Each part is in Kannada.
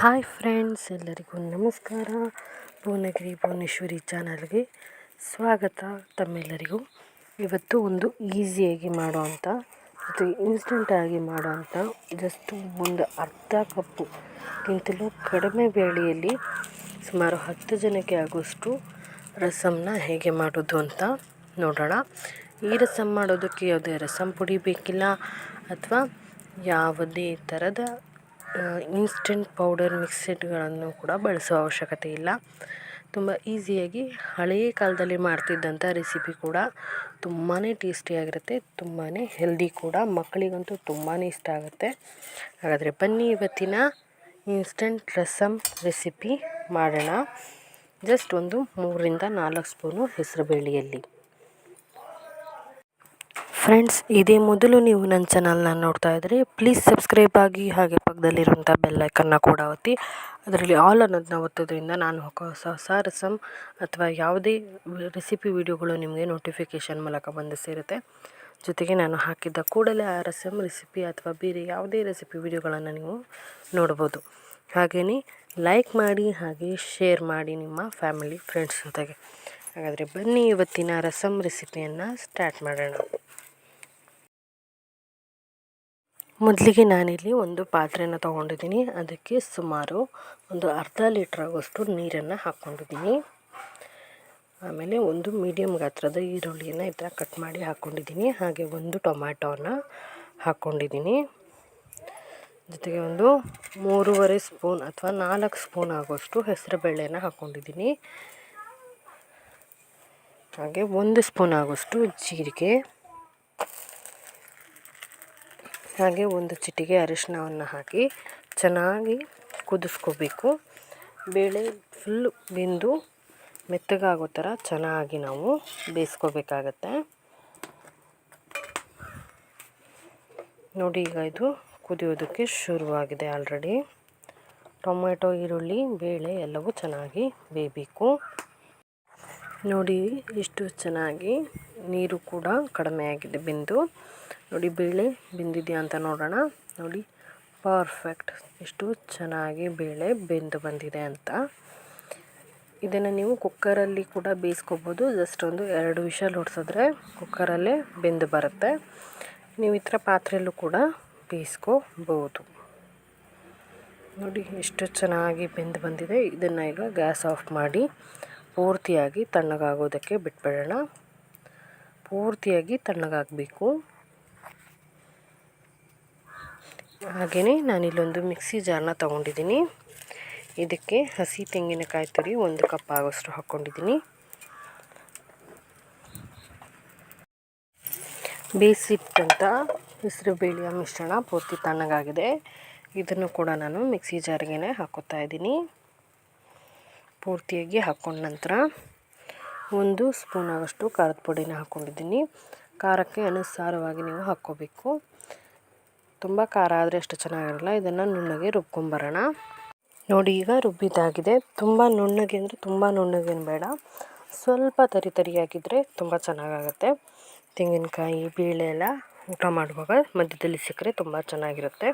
ಹಾಯ್ ಫ್ರೆಂಡ್ಸ್, ಎಲ್ಲರಿಗೂ ನಮಸ್ಕಾರ. ಭುವನಗಿರಿ ಭುವನೇಶ್ವರಿ ಚಾನಲ್ಗೆ ಸ್ವಾಗತ ತಮ್ಮೆಲ್ಲರಿಗೂ. ಇವತ್ತು ಒಂದು ಈಸಿಯಾಗಿ ಮಾಡುವಂಥ ಮತ್ತು ಇನ್ಸ್ಟೆಂಟಾಗಿ ಮಾಡುವಂಥ ಜಸ್ಟ್ ಒಂದು ಅರ್ಧ ಕಪ್ಪುಗಿಂತಲೂ ಕಡಿಮೆ ಬೇಳೆಯಲ್ಲಿ ಸುಮಾರು ಹತ್ತು ಜನಕ್ಕೆ ಆಗುವಷ್ಟು ರಸಮ್ನ ಹೇಗೆ ಮಾಡೋದು ಅಂತ ನೋಡೋಣ. ಈ ರಸಮ್ ಮಾಡೋದಕ್ಕೆ ಯಾವುದೇ ರಸಮ್ ಪುಡಿ ಬೇಕಿಲ್ಲ ಅಥವಾ ಯಾವುದೇ ಥರದ ಇನ್ಸ್ಟೆಂಟ್ ಪೌಡರ್ ಮಿಕ್ಸೆಟ್ಗಳನ್ನು ಕೂಡ ಬಳಸುವ ಅವಶ್ಯಕತೆ ಇಲ್ಲ. ತುಂಬ ಈಸಿಯಾಗಿ ಹಳೆಯ ಕಾಲದಲ್ಲಿ ಮಾಡ್ತಿದ್ದಂಥ ರೆಸಿಪಿ ಕೂಡ ತುಂಬಾ ಟೇಸ್ಟಿಯಾಗಿರುತ್ತೆ ತುಂಬಾ ಹೆಲ್ದಿ ಕೂಡ, ಮಕ್ಕಳಿಗಂತೂ ತುಂಬಾ ಇಷ್ಟ ಆಗುತ್ತೆ. ಹಾಗಾದರೆ ಬನ್ನಿ ಇವತ್ತಿನ ಇನ್ಸ್ಟೆಂಟ್ ರಸಮ್ ರೆಸಿಪಿ ಮಾಡೋಣ. ಜಸ್ಟ್ ಒಂದು ಮೂರರಿಂದ ನಾಲ್ಕು ಸ್ಪೂನು ಹೆಸರುಬೇಳೆಯಲ್ಲಿ. ಫ್ರೆಂಡ್ಸ್, ಇದೇ ಮೊದಲು ನೀವು ನನ್ನ ಚಾನಲ್ನ ನೋಡ್ತಾ ಇದ್ದರೆ, ಪ್ಲೀಸ್ ಸಬ್ಸ್ಕ್ರೈಬ್ ಆಗಿ ಹಾಗೆ ಪಕ್ಕದಲ್ಲಿರುವಂಥ ಬೆಲ್ಲೈಕನ್ನ ಕೂಡ ಒತ್ತಿ. ಅದರಲ್ಲಿ ಆಲ್ ಅನ್ನೋದನ್ನ ಒತ್ತೋದ್ರಿಂದ ನಾನು ಹೊಸ ಹೊಸ ರಸಮ್ ಅಥವಾ ಯಾವುದೇ ರೆಸಿಪಿ ವಿಡಿಯೋಗಳು ನಿಮಗೆ ನೋಟಿಫಿಕೇಷನ್ ಮೂಲಕ ಬಂದು ಸೇರುತ್ತೆ. ಜೊತೆಗೆ ನಾನು ಹಾಕಿದ್ದ ಕೂಡಲೇ ಆ ರಸಮ್ ರೆಸಿಪಿ ಅಥವಾ ಬೇರೆ ಯಾವುದೇ ರೆಸಿಪಿ ವಿಡಿಯೋಗಳನ್ನು ನೀವು ನೋಡ್ಬೋದು. ಹಾಗೆಯೇ ಲೈಕ್ ಮಾಡಿ ಹಾಗೆ ಶೇರ್ ಮಾಡಿ ನಿಮ್ಮ ಫ್ಯಾಮಿಲಿ ಫ್ರೆಂಡ್ಸ್ ಜೊತೆಗೆ. ಹಾಗಾದರೆ ಬನ್ನಿ ಇವತ್ತಿನ ರಸಮ್ ರೆಸಿಪಿಯನ್ನು ಸ್ಟಾರ್ಟ್ ಮಾಡೋಣ. ಮೊದಲಿಗೆ ನಾನಿಲ್ಲಿ ಒಂದು ಪಾತ್ರೆನ ತೊಗೊಂಡಿದ್ದೀನಿ. ಅದಕ್ಕೆ ಸುಮಾರು ಒಂದು ಅರ್ಧ ಲೀಟ್ರ್ ಆಗೋಷ್ಟು ನೀರನ್ನು ಹಾಕ್ಕೊಂಡಿದ್ದೀನಿ. ಆಮೇಲೆ ಒಂದು ಮೀಡಿಯಮ್ ಗಾತ್ರದ ಈರುಳ್ಳಿಯನ್ನು ಈ ಥರ ಕಟ್ ಮಾಡಿ ಹಾಕ್ಕೊಂಡಿದ್ದೀನಿ. ಹಾಗೆ ಒಂದು ಟೊಮ್ಯಾಟೋನ ಹಾಕ್ಕೊಂಡಿದ್ದೀನಿ. ಜೊತೆಗೆ ಒಂದು ಮೂರುವರೆ ಸ್ಪೂನ್ ಅಥವಾ ನಾಲ್ಕು ಸ್ಪೂನ್ ಆಗುವಷ್ಟು ಹೆಸರುಬೇಳೆನ ಹಾಕ್ಕೊಂಡಿದ್ದೀನಿ. ಹಾಗೆ ಒಂದು ಸ್ಪೂನ್ ಆಗೋಷ್ಟು ಜೀರಿಗೆ. ಹಾಗೆ ಒಂದು ಚಿಟಿಗೆ ಅರಿಶಿನವನ್ನು ಹಾಕಿ ಚೆನ್ನಾಗಿ ಕುದಿಸ್ಕೋಬೇಕು. ಬೇಳೆ ಫುಲ್ಲು ಬೆಂದು ಮೆತ್ತಗಾಗೋ ಥರ ಚೆನ್ನಾಗಿ ನಾವು ಬೇಯಿಸ್ಕೋಬೇಕಾಗತ್ತೆ. ನೋಡಿ ಈಗ ಇದು ಕುದಿಯೋದಕ್ಕೆ ಶುರುವಾಗಿದೆ ಆಲ್ರೆಡಿ ಟೊಮೆಟೊ, ಈರುಳ್ಳಿ, ಬೇಳೆ ಎಲ್ಲವೂ ಚೆನ್ನಾಗಿ ಬೇಯಬೇಕು. ನೋಡಿ ಎಷ್ಟು ಚೆನ್ನಾಗಿ ನೀರು ಕೂಡ ಕಡಿಮೆ ಆಗಿದೆ ಬೆಂದು. ನೋಡಿ ಬೇಳೆ ಬೆಂದಿದೆಯಾ ಅಂತ ನೋಡೋಣ. ನೋಡಿ ಪರ್ಫೆಕ್ಟ್ ಎಷ್ಟು ಚೆನ್ನಾಗಿ ಬೇಳೆ ಬೆಂದು ಬಂದಿದೆ ಅಂತ. ಇದನ್ನು ನೀವು ಕುಕ್ಕರಲ್ಲಿ ಕೂಡ ಬೇಯಿಸ್ಕೋಬೋದು. ಜಸ್ಟ್ ಒಂದು ಎರಡು ವಿಷಲ್ ಹೊಡ್ಸಿದ್ರೆ ಕುಕ್ಕರಲ್ಲೇ ಬೆಂದು ಬರುತ್ತೆ. ನೀವು ಈ ಥರ ಪಾತ್ರೆಯಲ್ಲೂ ಕೂಡ ಬೇಯಿಸ್ಕೋಬೋದು. ನೋಡಿ, ಎಷ್ಟು ಚೆನ್ನಾಗಿ ಬೆಂದು ಬಂದಿದೆ. ಇದನ್ನು ಈಗ ಗ್ಯಾಸ್ ಆಫ್ ಮಾಡಿ ಪೂರ್ತಿಯಾಗಿ ತಣ್ಣಗಾಗೋದಕ್ಕೆ ಬಿಟ್ಬಿಡೋಣ. ಪೂರ್ತಿಯಾಗಿ ತಣ್ಣಗಾಗಬೇಕು. ಹಾಗೆಯೇ ನಾನಿಲ್ಲೊಂದು ಮಿಕ್ಸಿ ಜಾರನ್ನ ತೊಗೊಂಡಿದ್ದೀನಿ. ಇದಕ್ಕೆ ಹಸಿ ತೆಂಗಿನಕಾಯಿ ತುರಿ ಒಂದು ಕಪ್ ಆಗೋಷ್ಟು ಹಾಕ್ಕೊಂಡಿದ್ದೀನಿ. ಬೇಯಿಸಿಟ್ಟಂಥ ಹೆಸರು ಬೇಳೆಯ ಮಿಶ್ರಣ ಪೂರ್ತಿ ತಣ್ಣಗಾಗಿದೆ. ಇದನ್ನು ಕೂಡ ನಾನು ಮಿಕ್ಸಿ ಜಾರ್ಗೆ ಹಾಕೋತಾ ಇದ್ದೀನಿ. ಪೂರ್ತಿಯಾಗಿ ಹಾಕ್ಕೊಂಡ ನಂತರ ಒಂದು ಸ್ಪೂನ್ ಆಗೋಷ್ಟು ಖಾರದ ಪುಡಿನ ಹಾಕ್ಕೊಂಡಿದ್ದೀನಿ ಖಾರಕ್ಕೆ ಅನುಸಾರವಾಗಿ ನೀವು ಹಾಕ್ಕೋಬೇಕು. ತುಂಬ ಖಾರ ಆದರೆ ಅಷ್ಟು ಚೆನ್ನಾಗಿರಲ್ಲ. ಇದನ್ನು ನುಣ್ಣಗೆ ರುಬ್ಕೊಂಬರೋಣ. ನೋಡಿ, ಈಗ ರುಬ್ಬಿದಾಗಿದೆ ತುಂಬ ನುಣ್ಣಗೆ ಅಂದರೆ ತುಂಬ ನುಣ್ಣಗೇನು ಬೇಡ. ಸ್ವಲ್ಪ ತರಿ ತರಿಯಾಗಿದ್ದರೆ ತುಂಬ ಚೆನ್ನಾಗಾಗುತ್ತೆ. ತೆಂಗಿನಕಾಯಿ, ಬೇಳೆ ಎಲ್ಲ ಊಟ ಮಾಡುವಾಗ ಮಧ್ಯದಲ್ಲಿ ಸಿಕ್ಕರೆ ತುಂಬ ಚೆನ್ನಾಗಿರುತ್ತೆ.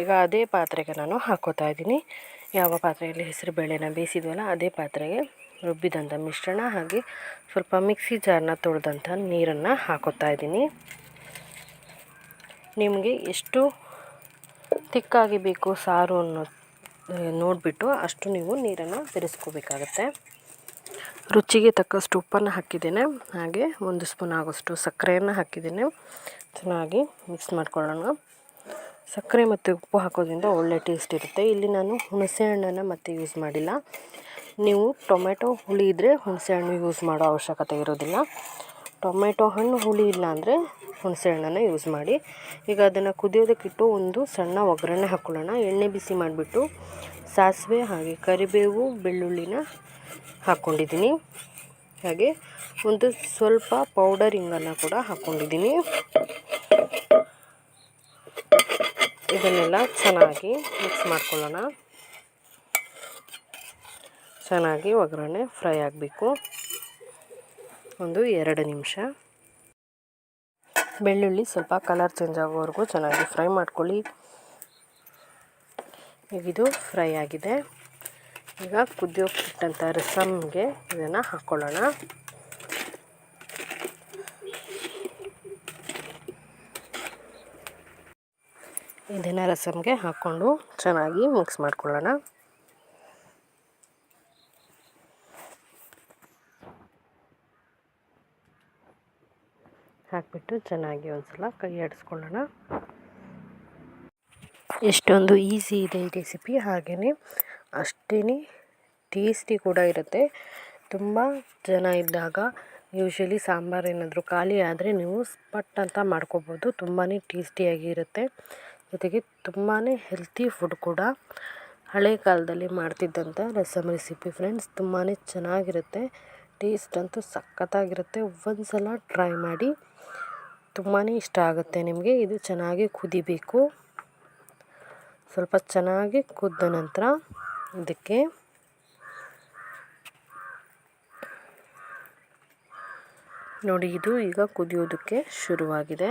ಈಗ ಅದೇ ಪಾತ್ರೆಗೆ ನಾನು ಹಾಕೋತಾ ಇದ್ದೀನಿ. ಯಾವ ಪಾತ್ರೆಯಲ್ಲಿ ಹೆಸರು ಬೇಳೆನ ಬೇಯಿಸಿದ್ವಲ್ಲ, ಅದೇ ಪಾತ್ರೆಗೆ ರುಬ್ಬಿದಂಥ ಮಿಶ್ರಣ ಹಾಗೆ ಸ್ವಲ್ಪ ಮಿಕ್ಸಿ ಜಾರ್ನ ತೊಳೆದಂಥ ನೀರನ್ನು ಹಾಕೋತಾ ಇದ್ದೀನಿ. ನಿಮಗೆ ಎಷ್ಟು ತಿಕ್ಕಾಗಿ ಬೇಕು ಸಾರು ಅನ್ನೋ ನೋಡಿಬಿಟ್ಟು ಅಷ್ಟು ನೀವು ನೀರನ್ನು ಬೆರೆಸ್ಕೋಬೇಕಾಗತ್ತೆ ರುಚಿಗೆ ತಕ್ಕಷ್ಟು ಉಪ್ಪನ್ನು ಹಾಕಿದ್ದೇನೆ. ಹಾಗೆ ಒಂದು ಸ್ಪೂನ್ ಆಗೋಷ್ಟು ಸಕ್ಕರೆಯನ್ನು ಹಾಕಿದ್ದೇನೆ. ಚೆನ್ನಾಗಿ ಮಿಕ್ಸ್ ಮಾಡ್ಕೊಳ್ಳೋಣ. ಸಕ್ಕರೆ ಮತ್ತು ಉಪ್ಪು ಹಾಕೋದ್ರಿಂದ ಒಳ್ಳೆ ಟೇಸ್ಟ್ ಇರುತ್ತೆ. ಇಲ್ಲಿ ನಾನು ಹುಣಸೆ ಹಣ್ಣನ್ನು ಮತ್ತೆ ಯೂಸ್ ಮಾಡಿಲ್ಲ. ನೀವು ಟೊಮೆಟೊ ಹುಳಿ ಇದ್ದರೆ ಹುಣಸೆ ಹಣ್ಣು ಯೂಸ್ ಮಾಡೋ ಅವಶ್ಯಕತೆ ಇರೋದಿಲ್ಲ. ಟೊಮೆಟೊ ಹಣ್ಣು ಹುಳಿ ಇಲ್ಲ ಅಂದರೆ ಹುಣಸೆ ಹಣ್ಣನ್ನು ಯೂಸ್ ಮಾಡಿ. ಈಗ ಅದನ್ನು ಕುದಿಯೋದಕ್ಕಿಟ್ಟು ಒಂದು ಸಣ್ಣ ಒಗ್ಗರಣೆ ಹಾಕ್ಕೊಳ್ಳೋಣ ಎಣ್ಣೆ ಬಿಸಿ ಮಾಡಿಬಿಟ್ಟು ಸಾಸಿವೆ ಹಾಗೆ ಕರಿಬೇವು, ಬೆಳ್ಳುಳ್ಳಿನ ಹಾಕ್ಕೊಂಡಿದ್ದೀನಿ ಹಾಗೆ ಒಂದು ಸ್ವಲ್ಪ ಪೌಡರ್ ಹಿಂಗನ್ನು ಕೂಡ ಹಾಕ್ಕೊಂಡಿದ್ದೀನಿ ಇದನ್ನೆಲ್ಲ ಚೆನ್ನಾಗಿ ಮಿಕ್ಸ್ ಮಾಡ್ಕೊಳ್ಳೋಣ. ಚೆನ್ನಾಗಿ ಒಗ್ಗರಣೆ ಫ್ರೈ ಆಗಬೇಕು. ಒಂದು ಎರಡು ನಿಮಿಷ. ಬೆಳ್ಳುಳ್ಳಿ ಸ್ವಲ್ಪ ಕಲರ್ ಚೇಂಜ್ ಆಗೋವರೆಗೂ ಚೆನ್ನಾಗಿ ಫ್ರೈ ಮಾಡ್ಕೊಳ್ಳಿ. ಇದು ಫ್ರೈ ಆಗಿದೆ. ಈಗ ಕುದಿಯೋಕ್ಕಿಟ್ಟಂಥ ರಸಮ್ಗೆ ಇದನ್ನು ಹಾಕ್ಕೊಳ್ಳೋಣ ಇದನ್ನು ರಸಮ್ಗೆ ಹಾಕ್ಕೊಂಡು ಚೆನ್ನಾಗಿ ಮಿಕ್ಸ್ ಮಾಡ್ಕೊಳ್ಳೋಣ. ಹಾಕಿಬಿಟ್ಟು ಚೆನ್ನಾಗಿ ಒಂದ್ಸಲ ಕೈ ಆಡಿಸ್ಕೊಳ್ಳೋಣ ಎಷ್ಟೊಂದು ಈಸಿ ಇದೆ ಈ ರೆಸಿಪಿ. ಹಾಗೆಯೇ ಅಷ್ಟೇ ಟೇಸ್ಟಿ ಕೂಡ ಇರುತ್ತೆ. ತುಂಬ ಜನ ಇದ್ದಾಗ ಯೂಶ್ವಲಿ ಸಾಂಬಾರು ಏನಾದರೂ ಖಾಲಿ ಆದರೆ ನೀವು ಸ್ಪಟ್ ಅಂತ ಮಾಡ್ಕೋಬೋದು. ತುಂಬಾ ಟೇಸ್ಟಿಯಾಗಿರುತ್ತೆ ಜೊತೆಗೆ ತುಂಬಾ ಹೆಲ್ತಿ ಫುಡ್ ಕೂಡ. ಹಳೆ ಕಾಲದಲ್ಲಿ ಮಾಡ್ತಿದ್ದಂಥ ರಸಮ್ ರೆಸಿಪಿ ಫ್ರೆಂಡ್ಸ್ ತುಂಬಾ ಚೆನ್ನಾಗಿರುತ್ತೆ. ಟೇಸ್ಟ್ ಅಂತೂ ಸಖತ್ತಾಗಿರುತ್ತೆ. ಒಂದು ಸಲ ಟ್ರೈ ಮಾಡಿ ತುಂಬಾ ಇಷ್ಟ ಆಗುತ್ತೆ ನಿಮಗೆ. ಇದು ಚೆನ್ನಾಗಿ ಕುದಿಬೇಕು. ಸ್ವಲ್ಪ ಚೆನ್ನಾಗಿ ಕುದ್ದ ನಂತರ ಇದಕ್ಕೆ ನೋಡಿ, ಇದು ಈಗ ಕುದಿಯೋದಕ್ಕೆ ಶುರುವಾಗಿದೆ.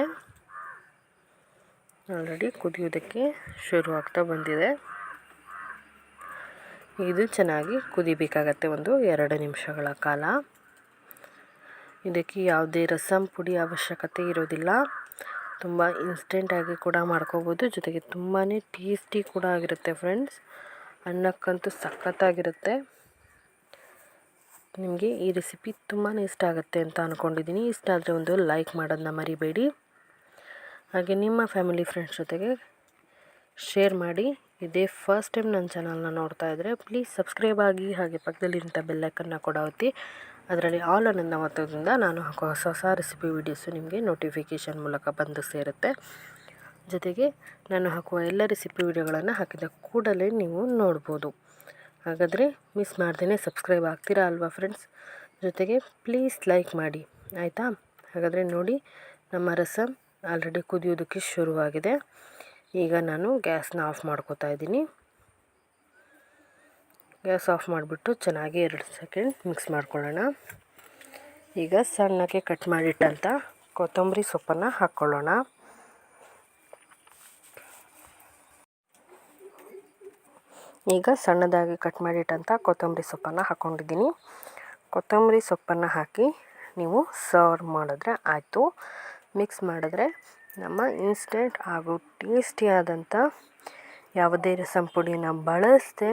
ಆಲ್ರೆಡಿ ಕುದಿಯೋದಕ್ಕೆ ಶುರುವಾಗ್ತಾ ಬಂದಿದೆ. ಇದು ಚೆನ್ನಾಗಿ ಕುದಿಬೇಕಾಗತ್ತೆ ಒಂದು ಎರಡು ನಿಮಿಷಗಳ ಕಾಲ. ಇದಕ್ಕೆ ಯಾವುದೇ ರಸಂ, ಪುಡಿ ಅವಶ್ಯಕತೆ ಇರೋದಿಲ್ಲ. ತುಂಬ ಇನ್ಸ್ಟೆಂಟಾಗಿ ಕೂಡ ಮಾಡ್ಕೋಬೋದು. ಜೊತೆಗೆ ತುಂಬಾ ಟೇಸ್ಟಿ ಕೂಡ ಆಗಿರುತ್ತೆ ಫ್ರೆಂಡ್ಸ್ ಅನ್ನಕ್ಕಂತೂ ಸಖತ್ತಾಗಿರುತ್ತೆ. ನಿಮಗೆ ಈ ರೆಸಿಪಿ ತುಂಬಾ ಇಷ್ಟ ಆಗುತ್ತೆ ಅಂತ ಅಂದ್ಕೊಂಡಿದ್ದೀನಿ ಇಷ್ಟ ಆದರೆ ಒಂದು ಲೈಕ್ ಮಾಡೋದನ್ನ ಮರಿಬೇಡಿ. ಹಾಗೆ ನಿಮ್ಮ ಫ್ಯಾಮಿಲಿ ಫ್ರೆಂಡ್ಸ್ ಜೊತೆಗೆ ಶೇರ್ ಮಾಡಿ. ಇದೇ ಫಸ್ಟ್ ಟೈಮ್ ನನ್ನ ಚಾನಲ್ನ ನೋಡ್ತಾ ಇದ್ದರೆ ಪ್ಲೀಸ್ ಸಬ್ಸ್ಕ್ರೈಬ್ ಆಗಿ ಹಾಗೆ ಪಕ್ಕದಲ್ಲಿರುವಂಥ ಬೆಲ್ಲೈಕನ್ನ ಕೂಡ ಒತ್ತಿ. ಅದರಲ್ಲಿ ಆಲ್ ಅನ್ನನ್ನು ಒತ್ತೋದ್ರಿಂದ ನಾನು ಹಾಕೋ ಹೊಸ ಹೊಸ ರೆಸಿಪಿ ವೀಡಿಯೋಸು ನಿಮಗೆ ನೋಟಿಫಿಕೇಷನ್ ಮೂಲಕ ಬಂದು ಸೇರುತ್ತೆ. ಜೊತೆಗೆ ನಾನು ಹಾಕುವ ಎಲ್ಲ ರೆಸಿಪಿ ವೀಡಿಯೋಗಳನ್ನು ಹಾಕಿದ ಕೂಡಲೇ ನೀವು ನೋಡ್ಬೋದು. ಹಾಗಾದರೆ ಮಿಸ್ ಮಾಡ್ದೇ ಸಬ್ಸ್ಕ್ರೈಬ್ ಆಗ್ತೀರಾ ಅಲ್ವಾ ಫ್ರೆಂಡ್ಸ್ ಜೊತೆಗೆ ಪ್ಲೀಸ್ ಲೈಕ್ ಮಾಡಿ, ಆಯಿತಾ? ಹಾಗಾದರೆ ನೋಡಿ, ನಮ್ಮ ರಸಮ್ ಆಲ್ರೆಡಿ ಕುದಿಯೋದಕ್ಕೆ ಶುರುವಾಗಿದೆ. ಈಗ ನಾನು ಗ್ಯಾಸ್ನ ಆಫ್ ಮಾಡ್ಕೋತಾ ಇದ್ದೀನಿ. ಗ್ಯಾಸ್ ಆಫ್ ಮಾಡಿಬಿಟ್ಟು ಚೆನ್ನಾಗಿ ಎರಡು ಸೆಕೆಂಡ್ ಮಿಕ್ಸ್ ಮಾಡ್ಕೊಳ್ಳೋಣ. ಈಗ ಸಣ್ಣಕ್ಕೆ ಕಟ್ ಮಾಡಿಟ್ಟಂಥ ಕೊತ್ತಂಬರಿ ಸೊಪ್ಪನ್ನು ಹಾಕ್ಕೊಳ್ಳೋಣ. ಈಗ ಸಣ್ಣದಾಗಿ ಕಟ್ ಮಾಡಿಟ್ಟಂಥ ಕೊತ್ತಂಬರಿ ಸೊಪ್ಪನ್ನು ಹಾಕ್ಕೊಂಡಿದ್ದೀನಿ ಕೊತ್ತಂಬರಿ ಸೊಪ್ಪನ್ನು ಹಾಕಿ ನೀವು ಸರ್ವ್ ಮಾಡಿದ್ರೆ ಆಯಿತು. ಮಿಕ್ಸ್ ಮಾಡಿದ್ರೆ ನಮ್ಮ ಇನ್ಸ್ಟೆಂಟ್ ಹಾಗೂ ಟೇಸ್ಟಿಯಾದಂಥ ಯಾವುದೇ ರಸಂ ಪುಡಿನ ಬಳಸದೆ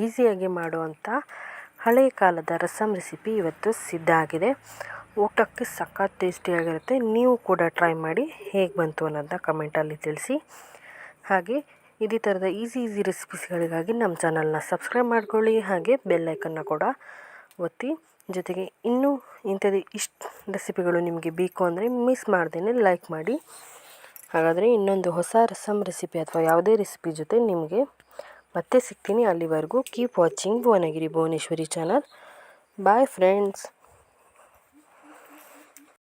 ಈಸಿಯಾಗಿ ಮಾಡುವಂಥ ಹಳೆಯ ಕಾಲದ ರಸಂ ರೆಸಿಪಿ ಇವತ್ತು ಸಿದ್ಧ ಆಗಿದೆ. ಊಟಕ್ಕೆ ಸಖತ್ ಟೇಸ್ಟಿಯಾಗಿರುತ್ತೆ. ನೀವು ಕೂಡ ಟ್ರೈ ಮಾಡಿ ಹೇಗೆ ಬಂತು ಅನ್ನೋದನ್ನ ಕಮೆಂಟಲ್ಲಿ ತಿಳಿಸಿ. ಹಾಗೆ ಇದೇ ಥರದ ಈಸಿ ಈಸಿ ರೆಸಿಪೀಸ್ಗಳಿಗಾಗಿ ನಮ್ಮ ಚಾನಲ್ನ ಸಬ್ಸ್ಕ್ರೈಬ್ ಮಾಡ್ಕೊಳ್ಳಿ. ಹಾಗೆ ಬೆಲ್ಲೈಕನ್ನ ಕೂಡ ಒತ್ತಿ. ಜೊತೆಗೆ ಇನ್ನೂ ಇಂಥದ್ದು ಇಷ್ಟು ರೆಸಿಪಿಗಳು ನಿಮಗೆ ಬೇಕು ಅಂದರೆ ಮಿಸ್ ಮಾಡ್ದೇ ಲೈಕ್ ಮಾಡಿ. ಹಾಗಾದರೆ ಇನ್ನೊಂದು ಹೊಸ ರಸಮ್ ರೆಸಿಪಿ ಅಥವಾ ಯಾವುದೇ ರೆಸಿಪಿ ಜೊತೆ ನಿಮಗೆ ಮತ್ತೆ ಸಿಗ್ತೀನಿ ಅಲ್ಲಿವರೆಗೂ. Keep watching Bhuvanagiri Bhuvaneshwari channel bye friends